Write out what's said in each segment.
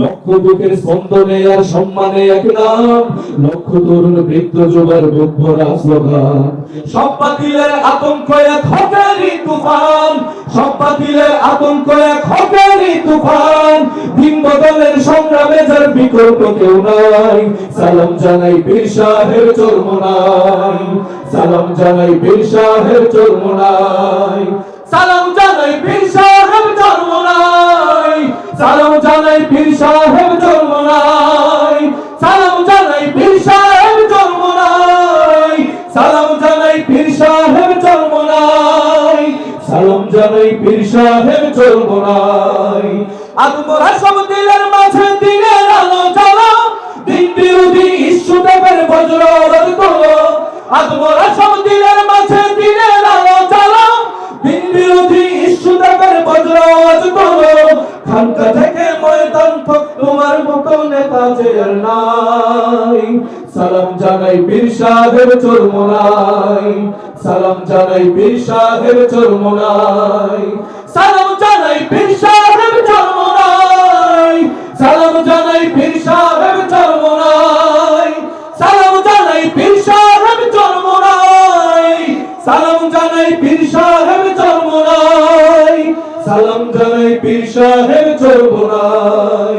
লক্ষ বুকের স্পন্দনে আর সম্মানে এক নাম, লক্ষ তরুণ বৃদ্ধ যুবার বুক ভরা স্লোগান আতঙ্ক এক হকারি তুফান, সব আতঙ্ক এক হকারি তুফান। বদলের সংগ্রামে যার বিকল্প কেউ নাই, সালাম জানাই বীর শাহের চরমনাই সালাম জানাই বীর শাহের চরমনাই সালাম জানাই বীর সাহেব জন্ম নাই। সালাম জানাই বীর সাহেব জন্ম নাই। সালাম জানাই বীর সাহেব জন্ম নাই। সালাম জানাই বীর সাহেব জন্ম নাই। সালাম জানাই বীর সাহেব জন্ম নাই। আত্মরা সব দিলের মাঝে দিনের আলো জ্বালা, দিন বিরোধী ইস্যু দেবের বজ্র তোলো। আত্মরা সব দিলের মাঝে দিনের আলো জ্বালা, দিন বিরোধী ইস্যু দেবের বজ্র খানকা থেকে ময়দান থক, তোমার মতো নেতা যে নাই। সালাম জানাই বীর সাহেব চরমনাই। সালাম জানাই বীর সাহেব চরমনাই। সালাম জানাই বীর সাহেব চরমনাই। সালাম জানাই বীর সাহেব চরমনাই। সালাম জানাই বীর সাহেব চরমনাই। সালাম জানাই বীর সাহেব চরমনাই। সালাম জানাই বীর সাহেব চরমনাই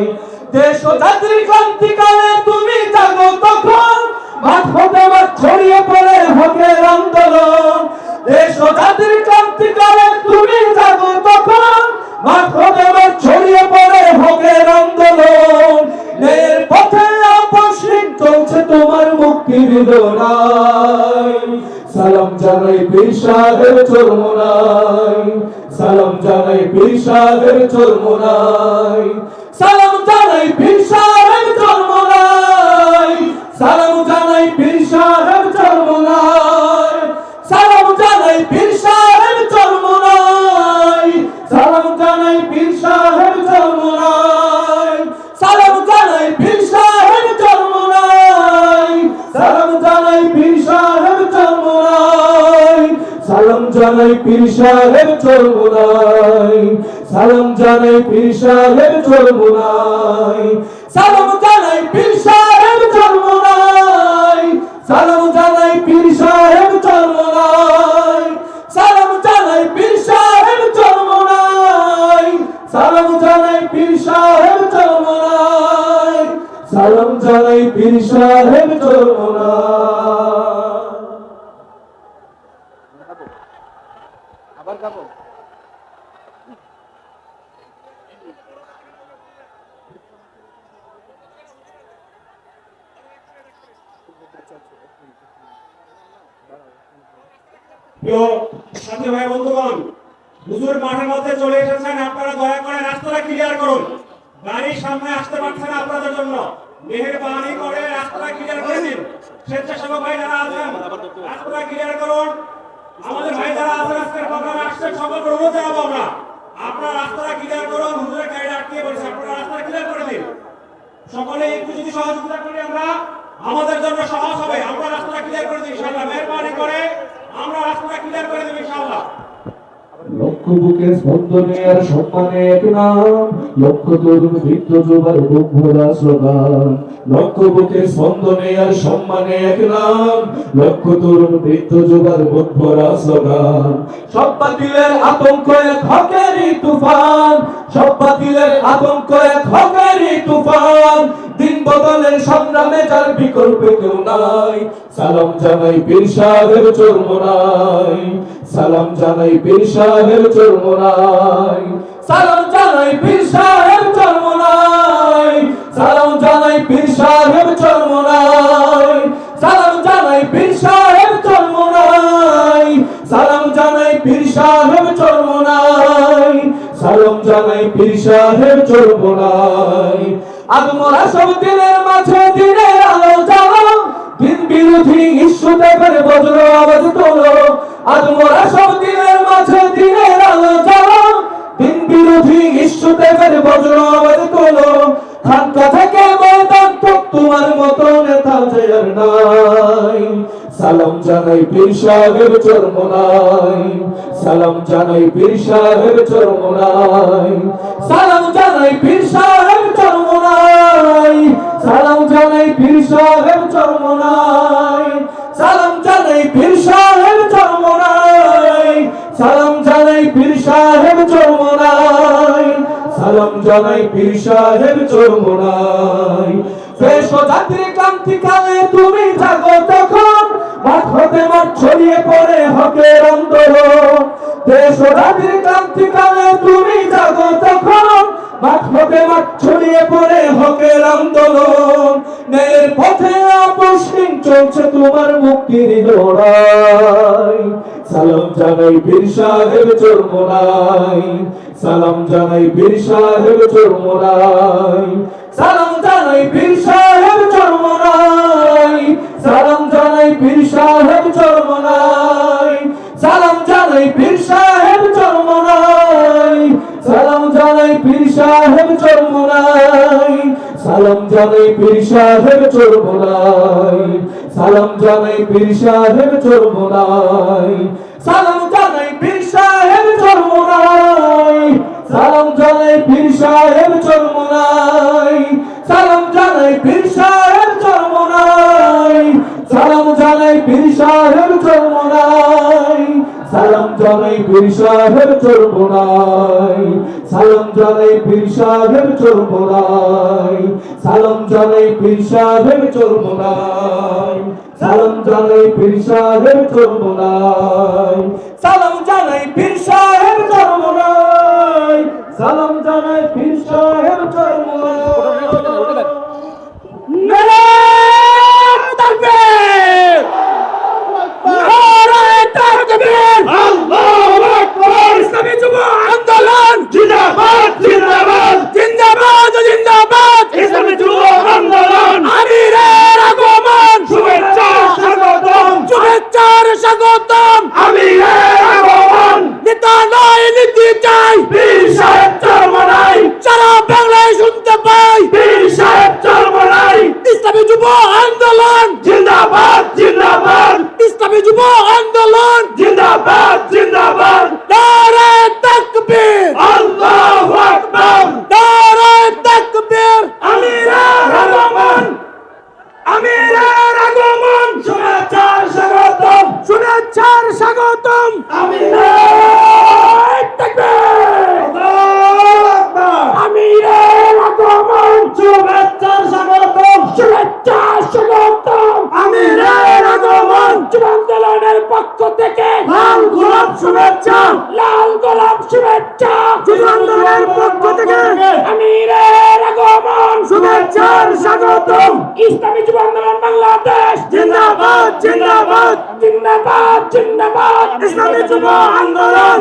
দেশ ও জাতির ক্রান্তিকালে তুমি জাগো তখন, মাঠ হতে মাঠ ছড়িয়ে পড়ে হকের আন্দোলন। দেশ ও জাতির ক্রান্তিকালে তুমি জাগো তখন, মাঠ হতে মাঠ ছড়িয়ে পড়ে হকের আন্দোলন। ন্যায়ের পথে আপসহীন চলছে তোমার মুক্তির দোলাই সালাম জানাই বীর সাহেব চরমনাই। সালাম জানাই বীর সাহেব চরমনাই। সালাম জানাই সাহেব চরমনাই। সালাম জানাই পীর সাহেব চরমনাই। সালাম জানাই পীর সাহেব চরমনাই। সালাম জানাই পীর সাহেব চরমনাই। সালাম জানাই পীর সাহেব চরমনাই। সালাম জানাই পীর সাহেব চরমনাই। সালাম জানাই পীর সাহেব চরমনাই। সালাম জানাই পীর সাহেব চরমনাই। সাথী ভাই বন্ধুগণ, হুজুর মাঠের মধ্যে চলে এসেছেন। আপনারা দয়া করে রাস্তাটা ক্লিয়ার করুন। গাড়ির সামনে আসতে পারছে আপনাদের জন্য। মেহেরবানি করে রাস্তাটা ক্লিয়ার করে দিন। স্বেচ্ছাসেবক ভাই যারা আছেন, রাস্তাটা ক্লিয়ার করুন। আমাদের ভাই যারা আছেন আজকের প্রোগ্রামে আসছেন, সকলকে অনুরোধ জানাব আমরা। আপনারা রাস্তাটা ক্লিয়ার করুন, হুজুরের গাড়ি আটকে পড়েছে। আপনারা রাস্তাটা ক্লিয়ার করে দিন। সকলে একটু যদি সহযোগিতা করি আমরা আমাদের জন্য সহজ হবে। আমরা রাস্তাটা ক্লিয়ার করে দিই, ইনশাআল্লাহ। মেহরবানি করে আমরা রাস্তাটা ক্লিয়ার করে দেব, ইনশাআল্লাহ। লক্ষ স্পন্দনে আর সম্মানে এক নাম লক্ষ তরুণ বৃদ্ধ যুবার বুক ভরা লক্ষ স্পন্দনে আর সম্মানে এক নাম লক্ষ তরুণ বৃদ্ধ যুবার সব বাতিলের আতঙ্ক এক হকেরই তুফান। সব বাতিলের আতঙ্ক এক হকেরই তুফান। বদলের সংগ্রামে যার বিকল্প কেউ নাই। সালাম জানাই বীর সাহেব চরমনাই সালাম জানাই বীর সাহেব চরমনাই সালাম জানাই বীর সাহেব চরমনাই সালাম জানাই বীর সাহেব চরমনাই সালাম জানাই বীর সাহেব চরমনাই সালাম জানাই বীর সাহেব চরমনাই সালাম জানাই বীর সাহেব চরমনাই আগমরা সব দিনের মাঝে দিনের আলো জ্বালা। দিন বিরোধী ইস্যু দেবের বজ্র আওয়াজ তোলো। আগমরা সব দিনের মাঝে দিনের আলো জ্বালা। দিন বিরোধী ইস্যু দেবের বজ্র আওয়াজ তোলো। খানকা থেকে ময়দান তোমার মতো নেতা যে নাই। সালাম জানাই পীর সাহেব চরমনাই। সালাম জানাই পীর সাহেব চরমনাই। সালাম জানাই পীর সাহেব পীর সাহেব চরমনাই সালাম জানাই পীর সাহেব চরমনাই সালাম জানাই পীর সাহেব চরমনাই সালাম জানাই পীর সাহেব চরমনাই শেষ জাতির ক্রান্তিকালে তুমি থাকো তখন। মাঠ হতে মাঠ ছড়িয়ে পড়ে হকের আন্দোলন দেশ ও জাতির ক্রান্তিকালে তুমি জাগো তখন। মাঠ হতে মাঠ ছড়িয়ে পড়ে হকের আন্দোলন ন্যায়ের পথে আপসহীন চলছে তোমার মুক্তির লড়াই। সালাম জানাই বীর সাহেব চরমোনাই। সালাম জানাই বীর সাহেব চরমোনাই। সালাম জানাই বীর সাহেব চরমোনাই। সালাম জানাই বীর সাহেব চরমোনাই। জানাই পীর সাহেব চরমোনাই। সালাম জানাই পীর সাহেব চরমোনাই। সালাম জানাই পীর সাহেব চরমোনাই। সালাম জানাই পীর সাহেব জানাই পীর সাহেব চরমোনাই সালাম জানাই পীর সাহেব চরমোনাই সালাম জানাই পীর সাহেব চরমোনাই সালাম জানাই পীর সাহেব চরমোনাই সালাম জানাই পীর সাহেব চরমোনাই সালাম জানাই পীর সাহেব চরমোনাই নারায়ণ তাকবীর নারায়ণ তাকবীর আল্লাহু আকবার ইসলামী যুব আন্দোলন জিন্দাবাদ জিন্দাবাদ জিন্দাবাদ জিন্দাবাদ ইসলামী যুব আন্দোলন আমিরের আগমন শুভেচ্ছা স্বাগতম শুভেচ্ছার স্বাগতম আমিরের আগমন নেতা নয় নীতি চাই বীর সাহেব চরমনাই সারা বাংলায় শুনতে পাই বীর সাহেব চরমনাই ইসলামী যুব আন্দোলন জিন্দাবাদ জিন্দাবাদ ইসলামী যুব আন্দোলন জিন্দাবাদ জিন্দাবাদ নারায়ে তাকবীর আল্লাহু আকবার নারায়ে তাকবীর আমিরের আগমন আমিরের আগমন শুভেচ্ছার স্বাগতম শুভেচ্ছার স্বাগতম আমিরের তাকবীর আমিরের আগমন শুভেচ্ছার স্বাগতম শুভেচ্ছার স্বাগতম আমিরের আগমন যুবান্দোলনের পক্ষ থেকে লাল গোলাপ শুভেচ্ছা লাল গোলাপ শুভেচ্ছা যুবান্দোলনের পক্ষ থেকে আমিরের আগমন শুভেচ্ছার স্বাগতম। ইসলামী যুব আন্দোলন বাংলাদেশ। জিন্দাবাদ জিন্দাবাদ। জিন্দাবাদ জিন্দাবাদ। ইসলামী যুব আন্দোলন।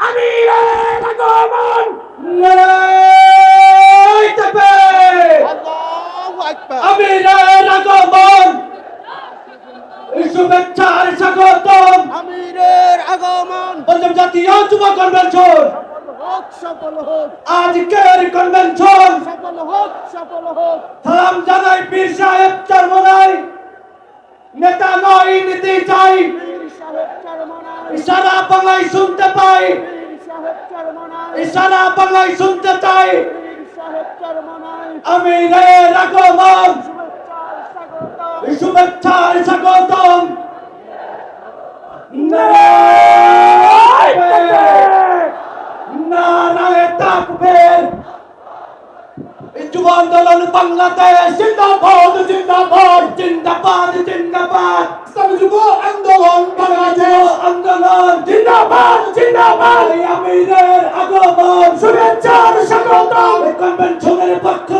নারায়ণ আগমন। জাতীয় যুব কনভেনশন আজকের কনভেনশন সালাম জানাই পীর সাহেব চরমনাই। নেতা নয়, নীতি চাই। ইশারা বাংলায় শুনতে পাই। ইশারা বাংলায় শুনতে চাই। আমি রে রাগমন শুভেচ্ছার স্বাগতম। না। আন্দোলন বাংলাদেশ জিন্দাবাদ জিন্দাবাদ জিন্দাবাদ জিন্দাবাদ। সব যুব আন্দোলন বাংলাদেশ আন্দোলন জিন্দাবাদ জিন্দাবাদ। আমিরের আগমন শুভেচ্ছার স্বাগতম। কনভেনশনের পক্ষ